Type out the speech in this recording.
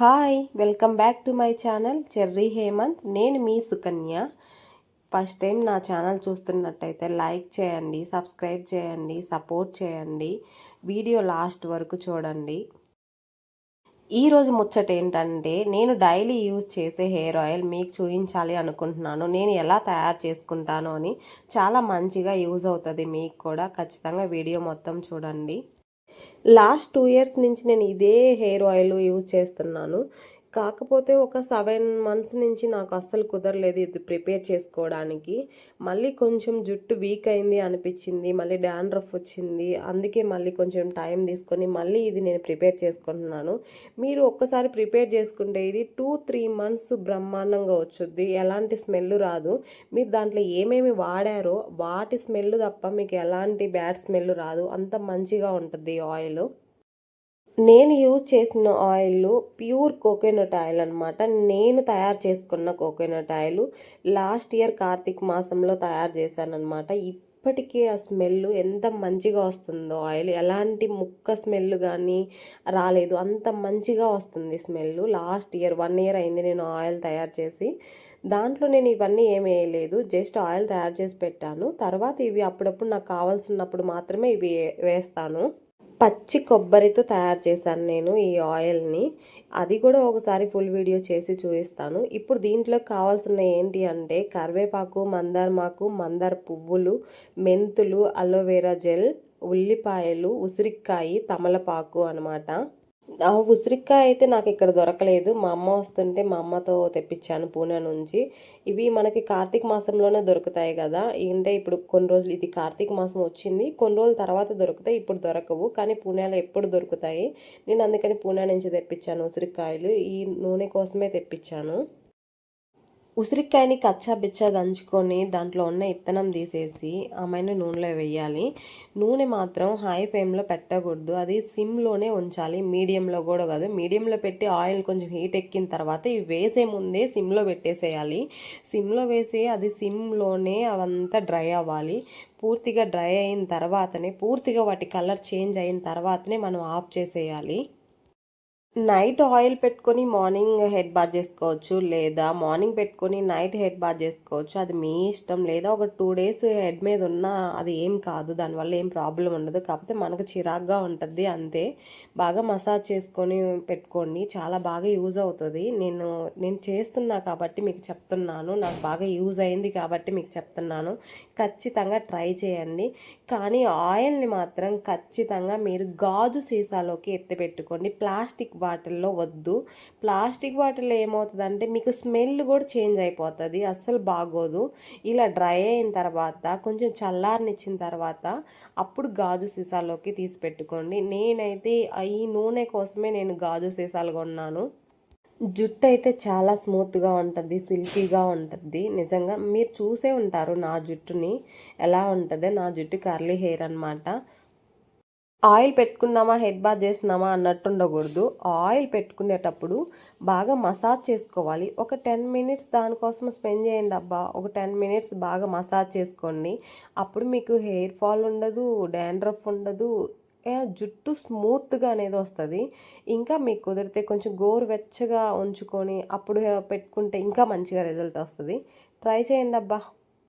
Hi welcome back to my channel Cherry Hemanth. నేను మీ Sukanya. First time నా channel చూస్తున్నట్టయితే లైక్ చేయండి సబ్స్క్రైబ్ చేయండి సపోర్ట్ చేయండి. వీడియో లాస్ట్ వరకు చూడండి. ఈరోజు ముచ్చట ఏంటంటే నేను డైలీ యూజ్ చేసే హెయిర్ ఆయిల్ మీకు చూపించాలి అనుకుంటున్నాను. నేను ఎలా తయారు చేసుకుంటాను అని చాలా మంచిగా యూజ్ అవుతుంది మీకు కూడా. ఖచ్చితంగా వీడియో మొత్తం చూడండి. లాస్ట్ టూ ఇయర్స్ నుంచి నేను ఇదే హెయిర్ ఆయిల్ యూజ్ చేస్తున్నాను. కాకపోతే ఒక సెవెన్ మంత్స్ నుంచి నాకు అస్సలు కుదరలేదు ఇది ప్రిపేర్ చేసుకోవడానికి. మళ్ళీ కొంచెం జుట్టు వీక్ అయింది అనిపించింది మళ్ళీ డాండ్రఫ్ వచ్చింది అందుకే మళ్ళీ కొంచెం టైం తీసుకొని మళ్ళీ ఇది నేను ప్రిపేర్ చేసుకుంటున్నాను. మీరు ఒక్కసారి ప్రిపేర్ చేసుకుంటే ఇది టూ త్రీ మంత్స్ బ్రహ్మాండంగా వచ్చుద్ది ఎలాంటి స్మెల్ రాదు. మీరు దాంట్లో ఏమేమి వాడారో వాటి స్మెల్ తప్ప మీకు ఎలాంటి బ్యాడ్ స్మెల్ రాదు అంత మంచిగా ఉంటుంది ఆయిల్. నేను యూజ్ చేసిన ఆయిల్ ప్యూర్ కోకోనట్ ఆయిల్ అనమాట నేను తయారు చేసుకున్న coconut oil last year Karthika మాసంలో తయారు చేశాను అనమాట ఇప్పటికీ ఆ స్మెల్ ఎంత మంచిగా వస్తుందో ఆయిల్ ఎలాంటి ముక్క స్మెల్ కానీ రాలేదు. అంత మంచిగా వస్తుంది smell last year one year అయింది నేను ఆయిల్ తయారు చేసి. దాంట్లో నేను ఇవన్నీ ఏమి వేయలేదు. జస్ట్ ఆయిల్ తయారు చేసి పెట్టాను. తర్వాత ఇవి అప్పుడప్పుడు నాకు కావాల్సినప్పుడు మాత్రమే ఇవి వేస్తాను. పచ్చి కొబ్బరితో తయారు చేశాను నేను ఈ ఆయిల్ని. అది కూడా ఒకసారి ఫుల్ వీడియో చేసి చూపిస్తాను. ఇప్పుడు దీంట్లో కావాల్సిన ఏంటి అంటే కరివేపాకు మందారమాకు మందార పువ్వులు మెంతులు అలోవెరా జెల్ ఉల్లిపాయలు ఉసిరికాయ తమలపాకు అనమాట ఉసిరికాయ అయితే నాకు ఇక్కడ దొరకలేదు. మా అమ్మ వస్తుంటే మా అమ్మతో తెప్పించాను పూణే నుంచి. ఇవి మనకి కార్తీక మాసంలోనే దొరుకుతాయి కదా. అంటే ఇప్పుడు కొన్ని రోజులు ఇది కార్తీక మాసం వచ్చింది. కొన్ని రోజుల తర్వాత దొరుకుతాయి ఇప్పుడు దొరకవు. కానీ పూణేలో ఎప్పుడు దొరుకుతాయి. నేను అందుకని పూణే నుంచి తెప్పించాను ఉసిరికాయలు. ఈ నూనె కోసమే తెప్పించాను. ఉసిరికాయని కచ్చా బిచ్చా దంచుకొని దాంట్లో ఉన్న ఇత్తనం తీసేసి ఆమెను నూనెలో వేయాలి. నూనె మాత్రం హై ఫ్లేమ్లో పెట్టకూడదు. అది సిమ్లోనే ఉంచాలి. మీడియంలో కూడా కాదు. మీడియంలో పెట్టి ఆయిల్ కొంచెం హీట్ ఎక్కిన తర్వాత ఇవి వేసే ముందే సిమ్లో పెట్టేసేయాలి. సిమ్లో వేసి అది సిమ్లోనే అవంతా డ్రై అవ్వాలి. పూర్తిగా డ్రై అయిన తర్వాతనే పూర్తిగా వాటి కలర్ చేంజ్ అయిన తర్వాతనే మనం ఆఫ్ చేసేయాలి. నైట్ ఆయిల్ పెట్టుకొని మార్నింగ్ హెడ్ బాత్ చేసుకోవచ్చు లేదా మార్నింగ్ పెట్టుకొని నైట్ హెడ్ బాత్ చేసుకోవచ్చు. అది మీ ఇష్టం లేదా ఒక టూ డేస్ హెడ్ మీద ఉన్న అది ఏం కాదు. దానివల్ల ఏం ప్రాబ్లం ఉండదు. కాకపోతే మనకు చిరాగ్గా ఉంటుంది అంతే. బాగా మసాజ్ చేసుకొని పెట్టుకోండి. చాలా బాగా యూజ్ అవుతుంది. నేను నేను చేస్తున్నా కాబట్టి మీకు చెప్తున్నాను. నాకు బాగా యూజ్ అయింది కాబట్టి మీకు చెప్తున్నాను. ఖచ్చితంగా ట్రై చేయండి. కానీ ఆయిల్ని మాత్రం ఖచ్చితంగా మీరు గాజు సీసాలోకి ఎత్తి పెట్టుకోండి ప్లాస్టిక్ బాటిల్లో వద్దు. ప్లాస్టిక్ బాటిల్లో ఏమవుతుందంటే మీకు స్మెల్ కూడా చేంజ్ అయిపోతుంది అస్సలు బాగోదు. ఇలా డ్రై అయిన తర్వాత కొంచెం చల్లారనిచ్చిన తర్వాత అప్పుడు గాజు సీసాలోకి తీసి పెట్టుకోండి. నేనైతే ఈ నూనె కోసమే నేను గాజు సీసాలు కొన్నాను. జుట్టు అయితే చాలా స్మూత్గా ఉంటుంది సిల్కీగా ఉంటుంది. నిజంగా మీరు చూసే ఉంటారు నా జుట్టుని ఎలా ఉంటుంది. నా జుట్టు కర్లీ హెయిర్ అనమాట ఆయిల్ పెట్టుకున్నామా హెడ్ బాత్ చేస్తున్నామా అన్నట్టు ఉండకూడదు ఆయిల్ పెట్టుకునేటప్పుడు బాగా మసాజ్ చేసుకోవాలి. ఒక టెన్ మినిట్స్ దానికోసం స్పెండ్ చేయండి అబ్బా. ఒక టెన్ మినిట్స్ బాగా మసాజ్ చేసుకోండి. అప్పుడు మీకు హెయిర్ ఫాల్ ఉండదు డాండ్రఫ్ ఉండదు. జుట్టు స్మూత్గా అనేది వస్తుంది. ఇంకా మీకు కుదిరితే కొంచెం గోరువెచ్చగా ఉంచుకొని అప్పుడు పెట్టుకుంటే ఇంకా మంచిగా రిజల్ట్ వస్తుంది. ట్రై చేయండి అబ్బా.